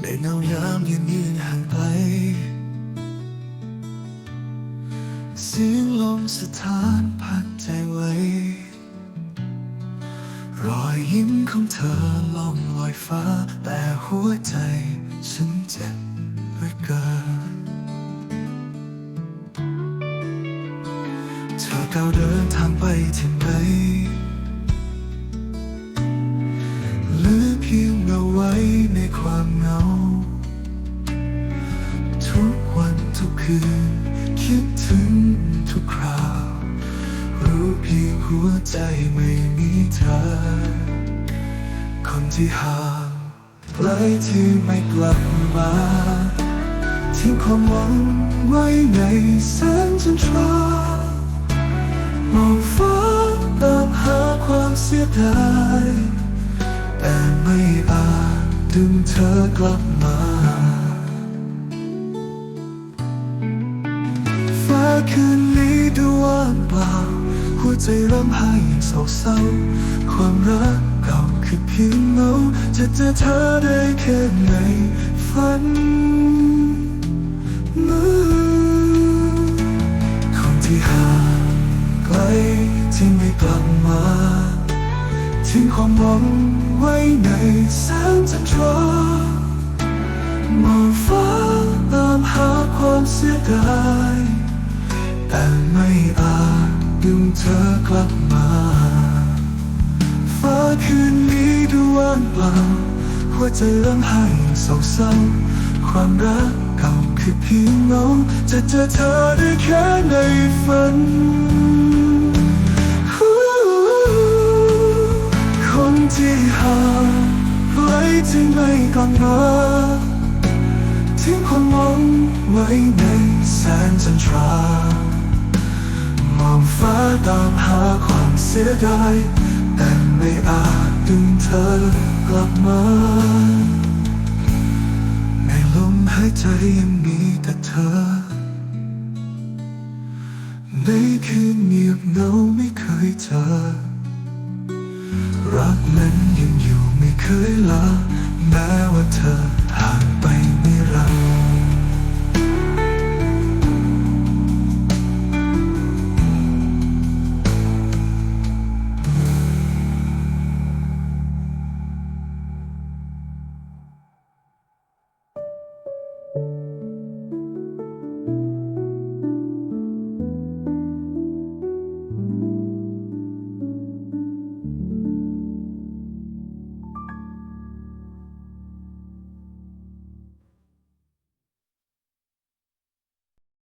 ในเงายามยืนยืนห่างไกลเสียงลมสถานพัดใจไว้ รอยยิ้มของเธอล่องลอยฟ้า แต่หัวใจฉันเจ็บเหลือเกินเธอก้าวเดินทางไปที่ไหน คืนคิดถึงทุกคราว รู้เพียงหัวใจไม่มีเธอ คนที่ห่างไกลที่ไม่กลับมาทิ้งความหวังไว้ในแสงจันทรามองฟ้าตามหาความเสียดายแต่ไม่อาจดึงเธอกลับมา คืนนี้ดูว่างเปล่า หัวใจร่ำไห้โศกเศร้า ความรักเก่าคือเพียงเงาจะเจอเธอได้แค่ในฝันมือคนที่ห่างไกลที่ไม่กลับมาทิ้งความหวังไว้ในแสงจันทรามองฟ้า ธอกลับมาฟ้าคืนนี้ดูว่างเปล่าหัวใจเริ่มไห้โศกเศร้าความรักเก่าคือเพียงเงาจะเจอเธอได้แค่ในฝันคนที่ห่างไกลที่ไม่กลับมาทิ้งความหวังไว้ในแสงจันทรา องฟ้าตามหาความเสียดายแต่ไม่อาจดึงเธอกลับมา ในลมหายใจยังมีแต่เธอ ในคืนเงียบเหงาไม่เคยเจอ รักนั้นยังอยู่ไม่เคยลาแม้ว่าเธอ